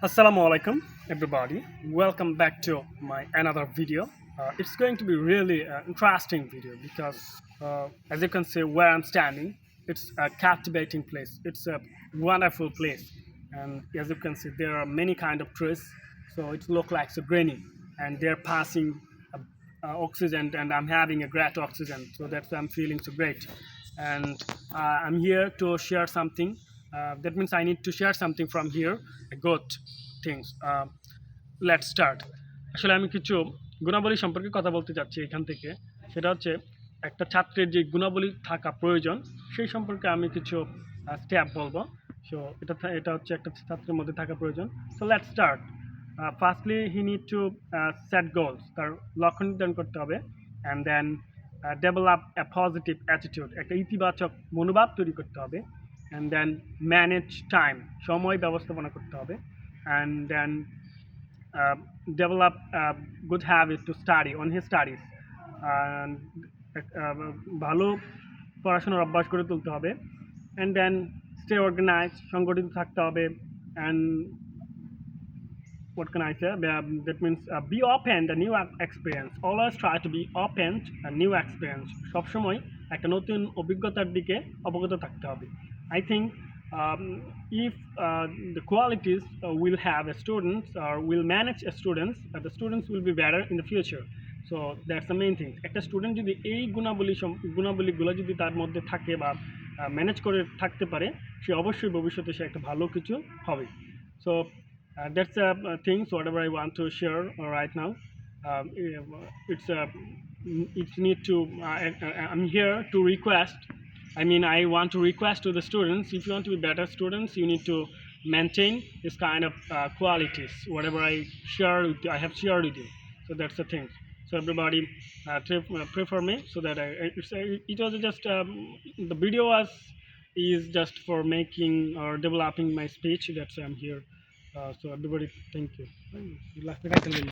Assalamu alaikum, everybody. Welcome back to my another video. Uh, it's going to be really uh, interesting video because, uh, as you can see, where I'm standing, it's a captivating place. It's a wonderful place, and as you can see, there are many kind of trees. So it look like so greening, and they're passing uh, oxygen, and I'm having a great oxygen. So that's why I'm feeling so great. And uh, I'm here to share something. Uh, that means I need to share something from here, a good things. Uh, let's start. আসলে আমি কিছু গুণাবলী সম্পর্কে কথা বলতে চাচ্ছি এখান থেকে। সেটা হচ্ছে একটা ছাত্রের যে গুণাবলী থাকা প্রয়োজন সেই সম্পর্কে আমি কিছু স্টেপ বলব। সো এটা এটা হচ্ছে একটা ছাত্রের মধ্যে থাকা প্রয়োজন। So let start firstly he need to set goals তার লক্ষ্য নির্ধারণ করতে হবে। And then develop a positive attitude একটা ইতিবাচক মনোভাব তৈরি করতে হবে। অ্যান্ড দেন ম্যানেজ টাইম সময় ব্যবস্থাপনা করতে হবে and then develop good habit to study on he studies ভালো পড়াশোনার অভ্যাস করে তুলতে হবে অ্যান্ড দেন স্টে অর্গানাইজ সংগঠিত থাকতে হবে and what can I say? That means uh, be open to new ex- experience. Always try to be open to new experience. সবসময় একটা নতুন অভিজ্ঞতার দিকে অবগত থাকতে হবে I think um, if uh, the qualities uh, will have a students or will manage a students, uh, the students will be better in the future. So that's the main thing. একটা student যদি এই গুণাবলী গুণাবলীগুলো যদি তার মধ্যে থাকে বা manage করে থাকতে পারে সে অবশ্যই ভবিষ্যতে সে একটা ভালো কিছু হবে so uh, that's the uh, things whatever I want to share uh, right now. Um, eh, it's uh, it's need to. I- mean, I want to request to the students. If you want to be better students, you need to maintain this kind of uh, qualities. Whatever I share, with you, I have shared with you. So that's the thing. So everybody, uh, pray, uh, me so that I. Uh, it was just um, the video was is just for making or developing my speech. That's why I'm here. Uh, so everybody, thank you.